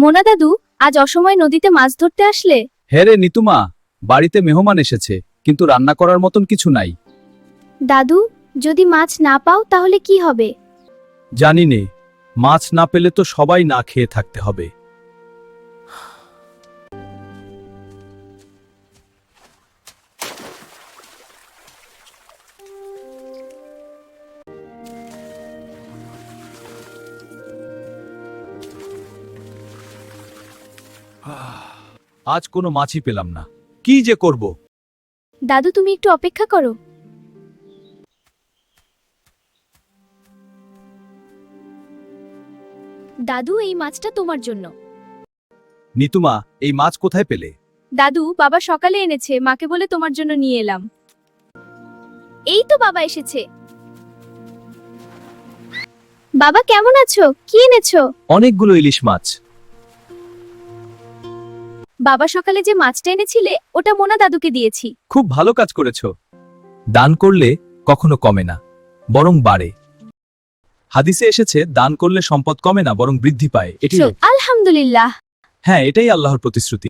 মোনা দাদু আজ অসময় নদীতে মাছ ধরতে আসলে? হ্যাঁ রে নিতুমা বাড়িতে মেহমান এসেছে কিন্তু রান্না করার মতন কিছু নাই। দাদু যদি মাছ না পাও তাহলে কি হবে? জানি নে মাছ না পেলে তো সবাই না খেয়ে থাকতে হবে। আজ কোনো মাছই পেলাম না। কি যে করব? দাদু তুমি একটু অপেক্ষা করো। দাদু এই মাছটা তোমার জন্য। নিতুমা এই মাছ কোথায় পেলে? দাদু বাবা সকালে এনেছে মাকে বলে তোমার জন্য নিয়ে এলাম। এই তো বাবা এসেছে। বাবা কেমন আছো? কি এনেছো? অনেকগুলো ইলিশ মাছ। বাবা সকালে যে মাছটা এনেছিলে ওটা মোনা দাদুকে দিয়েছি। খুব ভালো কাজ করেছ। দান করলে কখনো কমে না বরং বাড়ে। হাদিসে এসেছে দান করলে সম্পদ কমে না বরং বৃদ্ধি পায়। এটি আলহামদুলিল্লাহ। হ্যাঁ এটাই আল্লাহর প্রতিশ্রুতি।